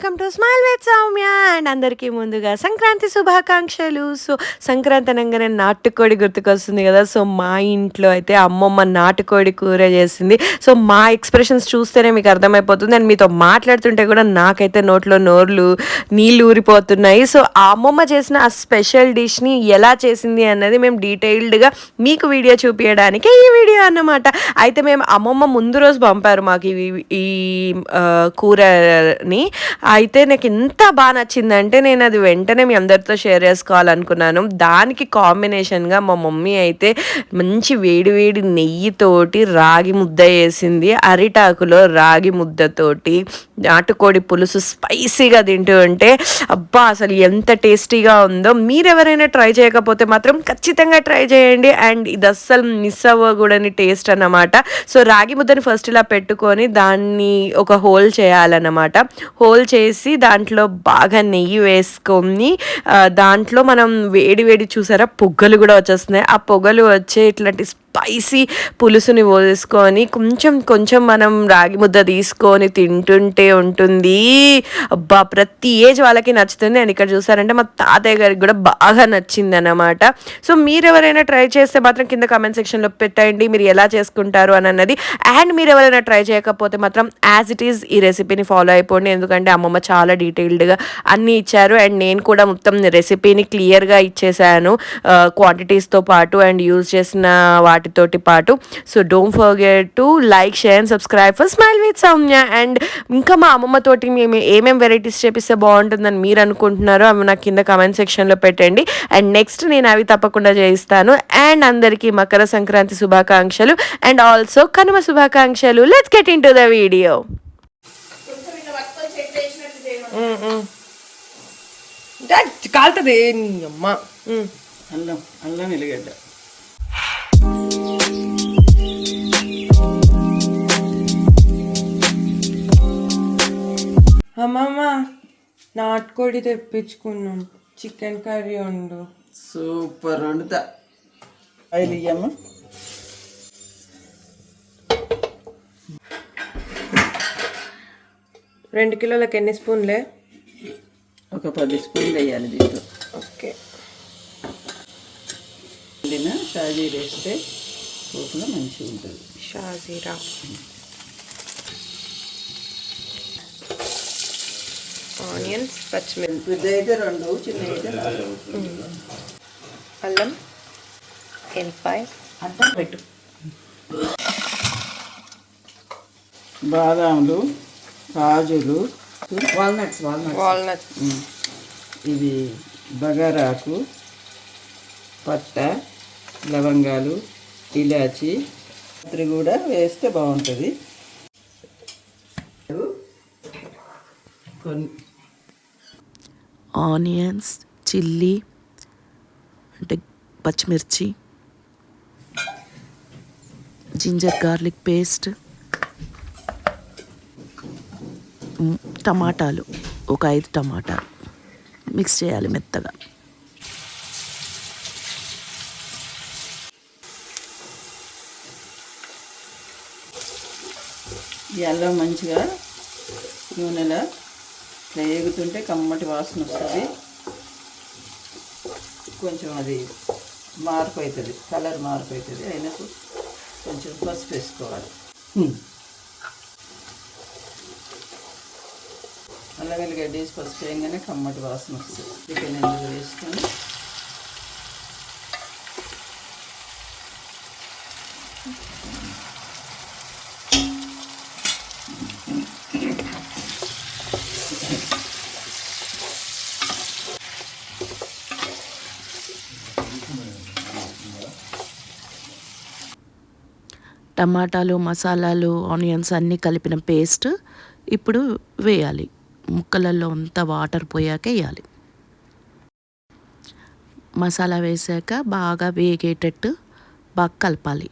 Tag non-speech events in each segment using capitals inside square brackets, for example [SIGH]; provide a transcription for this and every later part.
Welcome to smile with Soumya and అందరికీ ముందుగా సంక్రాంతి శుభాకాంక్షలు. సో సంక్రాంతి అనగానే నాటుకోడి గుర్తుకొస్తుంది కదా. సో మా ఇంట్లో అయితే అమ్మమ్మ నాటుకోడి కూర చేసింది. సో మా ఎక్స్ప్రెషన్స్ చూస్తేనే మీకు అర్థమైపోతుంది. అండ్ మీతో మాట్లాడుతుంటే కూడా నాకైతే నోట్లో నోర్లు నీళ్ళు ఊరిపోతున్నాయి. సో ఆ అమ్మమ్మ చేసిన ఆ స్పెషల్ డిష్ని ఎలా చేసింది అన్నది మేము డీటెయిల్డ్గా మీకు వీడియో చూపించడానికి ఈ వీడియో అన్నమాట. అయితే మేము అమ్మమ్మ ముందు రోజు పంపారు మాకు ఇవి ఈ కూరని. అయితే నాకు ఎంత బాగా నచ్చిందంటే నేను అది వెంటనే మీ అందరితో షేర్ చేసుకోవాలనుకున్నాను. దానికి కాంబినేషన్గా మా మమ్మీ అయితే మంచి వేడి వేడి నెయ్యితోటి రాగి ముద్ద వేసింది. అరిటాకులో రాగి ముద్దతోటి నాటుకోడి పులుసు స్పైసీగా తింటూ ఉంటే అబ్బా అసలు ఎంత టేస్టీగా ఉందో. మీరు ఎవరైనా ట్రై చేయకపోతే మాత్రం ఖచ్చితంగా ట్రై చేయండి. అండ్ ఇది అస్సలు మిస్ అవ్వకూడని టేస్ట్ అన్నమాట. సో రాగి ముద్దని ఫస్ట్ ఇలా పెట్టుకొని దాన్ని ఒక హోల్ చేయాలన్నమాట. హోల్ చేసి దాంట్లో బాగా నెయ్యి వేసుకొని దాంట్లో మనం వేడి వేడి చూసారా పొగ్గలు కూడా వచ్చేస్తున్నాయి. ఆ పొగలు వచ్చే ఇట్లాంటి స్పైసీ పులుసుని వేసుకొని కొంచెం కొంచెం మనం రాగి ముద్ద తీసుకొని తింటుంటే ఉంటుంది. అబ్బా ప్రతి ఏజ్ వాళ్ళకి నచ్చుతుంది. అండ్ ఇక్కడ చూసారంటే మా తాతయ్య గారికి కూడా బాగా నచ్చింది అన్నమాట సో మీరు ఎవరైనా ట్రై చేస్తే మాత్రం కింద కామెంట్ సెక్షన్లో పెట్టండి. మీరు ఎలా చేసుకుంటారు అని అన్నది. అండ్ మీరు ఎవరైనా ట్రై చేయకపోతే మాత్రం యాజ్ ఇట్ ఈస్ ఈ రెసిపీని ఫాలో అయిపోండి. ఎందుకంటే అమ్మమ్మ చాలా డీటెయిల్డ్గా అన్నీ ఇచ్చారు. అండ్ నేను కూడా మొత్తం రెసిపీని క్లియర్గా ఇచ్చేసాను. క్వాంటిటీస్తో పాటు అండ్ యూజ్ చేసిన వాటితోటి పాటు. So don't forget to like share and subscribe for smile with Soumya and ఇంకా మా అమ్మమ్మ తోటి మేము ఏమేం వెరైటీస్ చేపిస్తే బాగుంటుందని మీరు అనుకుంటున్నారో అవి నాకు కింద కమెంట్ సెక్షన్లో పెట్టండి. అండ్ నెక్స్ట్ నేను అవి తప్పకుండా చేయిస్తాను. అండ్ అందరికీ మకర సంక్రాంతి శుభాకాంక్షలు. అండ్ ఆల్సో కనుమ శుభాకాంక్షలు. Let's get into the video కాలుతుంది అమ్మ. అల్లం అల్లం ఎల్లిగడ్డ. అమ్మమ్మ నాటుకోడి తెప్పించుకున్నాం. చికెన్ కర్రీ వండు. సూపర్ వండుతా. ఆయిల్ ఇయ్యమ్మా రెండు కిలోలకు ఎన్ని స్పూన్లే? ఒక పది స్పూన్లు వేయాలి దీంట్లో. ఓకే. వండిన షాజీ వేస్తే పోపులో మంచిగా ఉంటుంది షాజీరా. ఆనియన్స్ పచ్చిమిర్చి రెండు చిన్న అల్లం ఎల్లిపాయ అడ్డం పెట్టు. బాదాములు కాజులు వాల్నట్స్ వాల్నట్స్ వాల్నట్ ఉమ్. ఇది బగారాకు పట్ట లవంగాలు ఇలాచి. రాత్రి కూడా వేస్తే బాగుంటుంది. కొన్ని ఆనియన్స్ చిల్లీ అంటే పచ్చిమిర్చి జింజర్ గార్లిక్ పేస్ట్ టమాటాలు ఒక ఐదు టమాటాలు. మిక్స్ చేయాలి మెత్తగా. ఎలా మంచిగా నూనెలో ఇట్లా ఏగుతుంటే కమ్మటి వాసన వస్తుంది. కొంచెం అది మార్పు అవుతుంది కలర్ మార్పు అవుతుంది అయినప్పుడు కొంచెం పసుపు వేసుకోవాలి. అలాగే అల్లం వేసి పసుపు వేయగానే కమ్మటి వాసన వస్తుంది. చికెన్ ఎందుకు వేసుకొని టమాటాలు మసాలాలు ఆనియన్స్ అన్నీ కలిపిన పేస్ట్ ఇప్పుడు వేయాలి. ముక్కలలో అంతా వాటర్ పోయాక వేయాలి. మసాలా వేసాక బాగా వేగేటట్టు బాగా కలపాలి.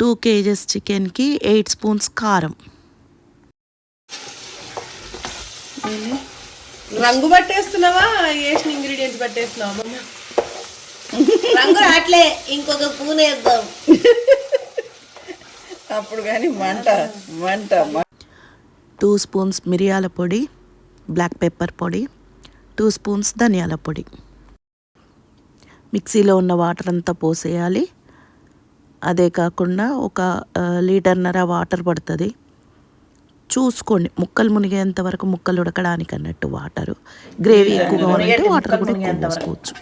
టూ కేజెస్ చికెన్కి ఎయిట్ స్పూన్స్ కారం. రంగు పట్టేస్తున్నావా వేసిన ఇంగ్రీడియంట్స్ పట్టేస్తున్నావా రంగు రాట్లే ఇంకొక పూన వేద్దాం. అప్పుడు కానీ మంట మంట మ- టూ స్పూన్స్ మిరియాల పొడి బ్లాక్ పెప్పర్ పొడి టూ స్పూన్స్ ధనియాల పొడి. మిక్సీలో ఉన్న వాటర్ అంతా పోసేయాలి. అదే కాకుండా ఒక లీటర్న్నర వాటర్ పడుతుంది. చూసుకోండి. ముక్కలు మునిగేంత వరకు ముక్కలు ఉడకడానికి అన్నట్టు వాటరు. గ్రేవీ ఎక్కువ కావాలంటే వాటర్ కూడా ఎక్కువ పోసుకోవచ్చు.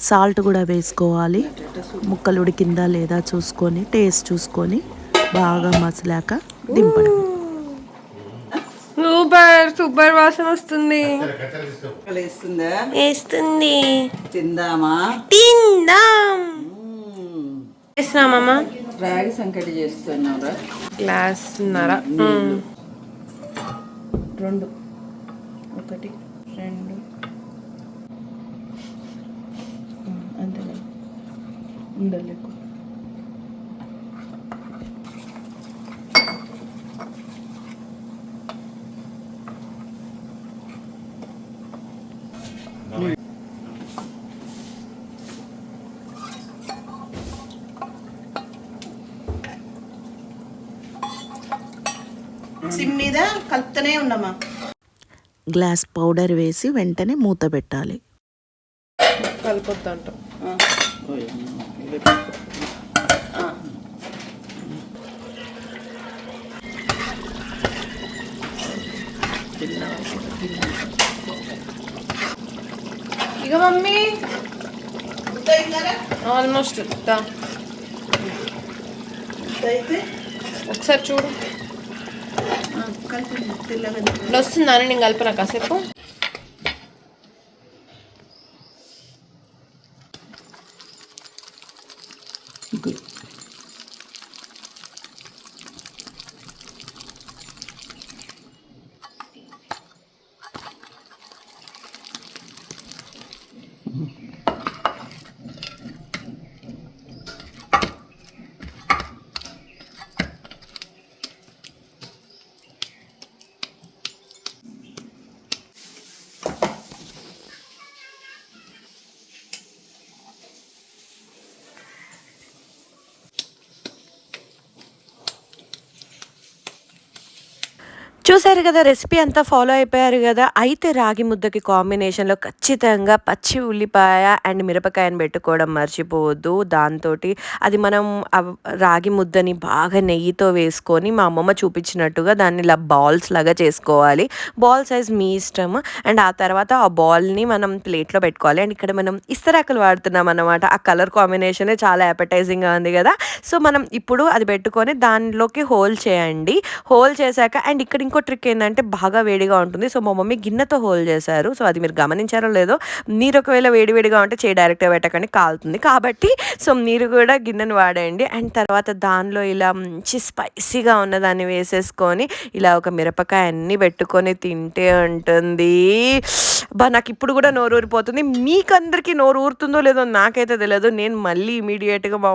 సాల్ట్ కూడా వేసుకోవాలి. ముక్కలు ఉడికిందా లేదా చూసుకొని టేస్ట్ చూసుకొని బాగా మసలాక దింపడం. సూపర్ సూపర్ వాసన వస్తుంది. వేస్తుందా? వేస్తుంది. తిందామా? తిందాం. వేస్తున్నామమ్మా రాగి సంకటి చేస్తున్నావురా గ్లాస్ ఉన్నారా రెండు. ఒకటి రెండు. అంతే ఉండలే సిమ్ మీద కలుపుతూనే ఉండమ్మా గ్లాస్ పౌడర్ వేసి వెంటనే మూత పెట్టాలి. కలిపొద్దంట ఇక మమ్మీ. ఆల్మోస్ట్ అయితే ఒకసారి చూడు. కలిపి తెల్లగా నేను కలిపిన కాసేపు? చూసారు కదా రెసిపీ అంతా ఫాలో అయిపోయారు కదా అయితే రాగి ముద్దకి కాంబినేషన్లో ఖచ్చితంగా పచ్చి ఉల్లిపాయ అండ్ మిరపకాయని పెట్టుకోవడం మర్చిపోవద్దు. దాంతో అది మనం రాగి ముద్దని బాగా నెయ్యితో వేసుకొని మా అమ్మమ్మ చూపించినట్టుగా దాన్ని ఇలా బాల్స్ లాగా చేసుకోవాలి. బాల్ సైజ్ మీ ఇష్టం అండ్ ఆ తర్వాత ఆ బాల్ని మనం ప్లేట్లో పెట్టుకోవాలి. అండ్ ఇక్కడ మనం ఇస్తరాకులు వాడుతున్నాం అనమాట ఆ కలర్ కాంబినేషనే చాలా అపటైజింగ్గా ఉంది కదా. సో మనం ఇప్పుడు అది పెట్టుకొని దానిలోకి హోల్ చేయండి. హోల్ చేశాక అండ్ ఇక్కడ ఇంకో ట్రిక్ ఏంటంటే బాగా వేడిగా ఉంటుంది. సో మా మమ్మీ గిన్నెతో హోల్ చేశారు. సో అది మీరు గమనించారో లేదో మీరు ఒకవేళ వేడి వేడిగా ఉంటే చేయి డైరెక్ట్గా పెట్టకండి కాలుతుంది. కాబట్టి సో మీరు కూడా గిన్నెను వాడండి. అండ్ తర్వాత దానిలో ఇలా మంచి స్పైసీగా ఉన్నదాన్ని వేసేసుకొని ఇలా ఒక మిరపకాయ అన్ని పెట్టుకొని తింటే ఉంటుంది. బా నాకు ఇప్పుడు కూడా నోరు ఊరిపోతుంది. మీకు అందరికీ నోరు ఊరుతుందో లేదో నాకైతే తెలియదు నేను మళ్ళీ ఇమీడియట్గా మా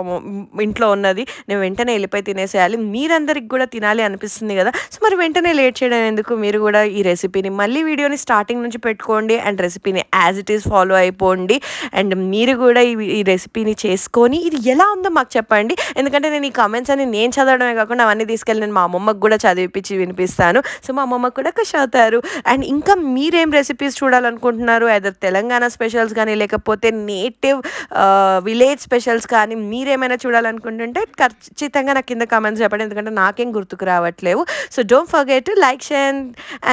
ఇంట్లో ఉన్నది నేను వెంటనే వెళ్ళిపోయి తినేసేయాలి. మీరందరికి కూడా తినాలి అనిపిస్తుంది కదా. సో మరి వెంటనే లేట్ చేయడం ఎందుకు? మీరు కూడా ఈ రెసిపీని మళ్ళీ వీడియోని స్టార్టింగ్ నుంచి పెట్టుకోండి అండ్ రెసిపీని యాజ్ ఇట్ ఈస్ ఫాలో అయిపోండి. అండ్ మీరు కూడా ఈ ఈ రెసిపీని చేసుకొని ఇది ఎలా ఉందో మాకు చెప్పండి. ఎందుకంటే నేను ఈ కామెంట్స్ అని నేను చదవడమే కాకుండా అవన్నీ తీసుకెళ్ళి నేను మా అమ్మమ్మకు కూడా చదివిపించి వినిపిస్తాను. సో మా అమ్మమ్మకు కూడా ఖుషి అవుతారు. అండ్ ఇంకా మీరేం రెసిపీస్ చూడాలనుకుంటున్నారు? ఎదర్ తెలంగాణ స్పెషల్స్ కానీ లేకపోతే నేటివ్ విలేజ్ స్పెషల్స్ కానీ మీరేమైనా చూడాలనుకుంటుంటే ఖచ్చితంగా నాకు కింద కామెంట్స్ చెప్పండి. ఎందుకంటే నాకేం గుర్తుకు రావట్లేవు. So don't forget like share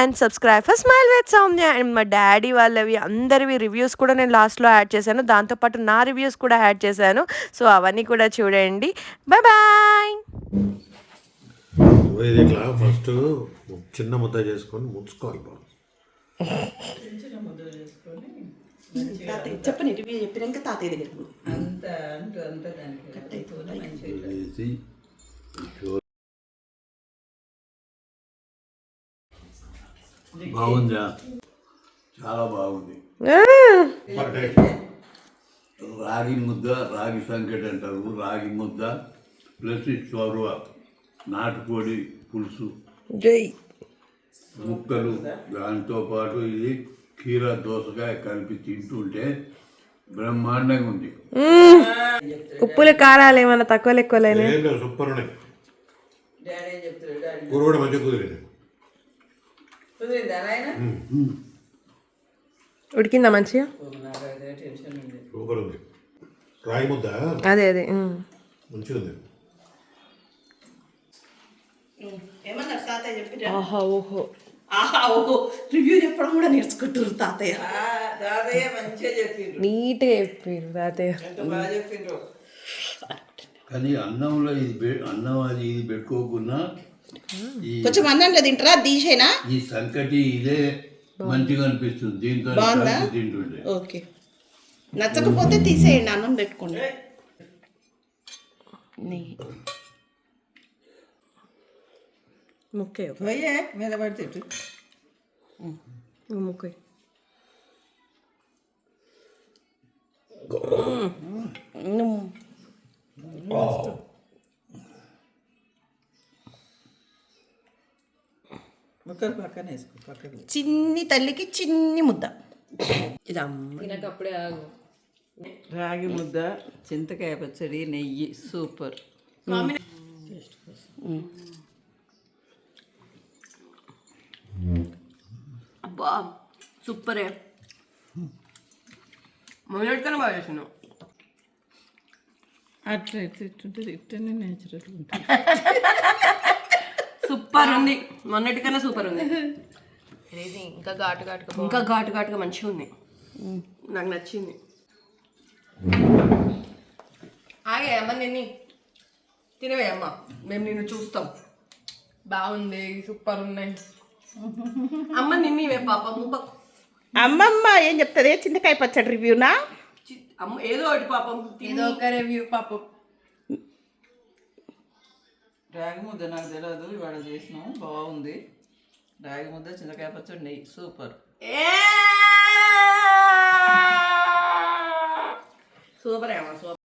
and subscribe for smile with Soumya and మా డాడీ వాళ్ళవి అందరివి రివ్యూస్ కూడా నేను లాస్ట్లో యాడ్ చేశాను. దాంతోపాటు నా రివ్యూస్ కూడా యాడ్ చేశాను. సో అవన్నీ కూడా చూడండి. బాయ్ బాయ్ ఇట్లా ఫస్ట్ చిన్న ముద్ద చేసుకొని ముంచుకోవాలి బాగా చెప్పండి రివ్యూ చెప్పినాక తాతయ్య దగ్గర అంత అంటూ అంత బాగుందా? చాలా బాగుంది. రాగి ముద్ద రాగి సంకటి అంటారు. రాగి ముద్ద ప్లస్ చొరవ నాటుకోడి పులుసు. జై. ముక్కలు దాంతో పాటు ఇది కీర దోసకాయ కలిపి తింటుంటే బ్రహ్మాండంగా ఉంది. ఉప్పులు కారాలు ఏమైనా తక్కువ లేవు సూపర్ ఉన్నాయి. డాడీ ఏం చెప్తాడు? డాడీ కూర కూడా మంచిగా కుదిరింది. కుదిరిందా నాయన? ఉడికిందా మంచిగా? అదే టెన్షన్ ఉంది. సూపర్ ఉంది. రాయి ముద్ద? అదే. మంచిగా ఉంది. తాతయ్య ఆహా ఓహో. ఆహా ఓహో. రివ్యూ చెప్పడం కూడా నేర్చుకుంటారు తాతయ్య. దాదయ్య మంచిగా చెప్పిండ్రు నీట్గా చెప్పారు తాతయ్య. బాగా చెప్పిండ్రు కానీ అన్నంలో ఇది పె- అన్నం అది ఇది పెట్టుకోకుండా కొంచెం అన్నంలో తింటారా? దీసేనా ఈ సంకటి ఇదే మంచిగా అనిపిస్తుంది. దీంతో బాగుందా? తింటుండే. ఓకే. నచ్చకపోతే తీసేయండి అన్నం పెట్టుకోండి. ముక్కే పోయే మీద పడితే ముక్కే. ముక్కలు పక్కన వేసుకో పక్కన చిన్ని తల్లికి చిన్ని ముద్ద. ఇది అమ్మ రాగి ముద్ద చింతకాయ పచ్చడి నెయ్యి సూపర్. అబ్బా సూపరే. మొదలెడితేనే బాగా చేసినావు. అట్లా ఇట్లా ఇట్టుంటుంది ఇట్టనే నేచురల్ ఉంటుంది. [LAUGHS] సూపర్ ఉంది. మొన్నటికన్నా సూపర్ ఉంది. ఇంకా ఘాటు ఘాటుగా ఇంకా ఘాటు ఘాటుగా మంచిగా ఉంది. నాకు నచ్చింది. ఆగే అమ్మ నిన్ని. తినవే అమ్మ. మేము నిన్ను చూస్తాం. బాగుంది. సూపర్ ఉన్నాయి. అమ్మ నిన్నివే పాప ముప్ప అమ్మమ్మ ఏం చెప్తుంది? చింతకాయ పచ్చడి రివ్యూనా చి- అమ్మ ఏదో ఒకటి పాపం తిని ఏదో ఒక రివ్యూ పాపం. రాగి ముద్ద నాకు తెలియదు ఇవాళ చేసినాం బాగుంది. రాగి ముద్ద చింతకాయ పచ్చడి నెయ్యి సూపర్. సూపర్ అమ్మ సూపర్.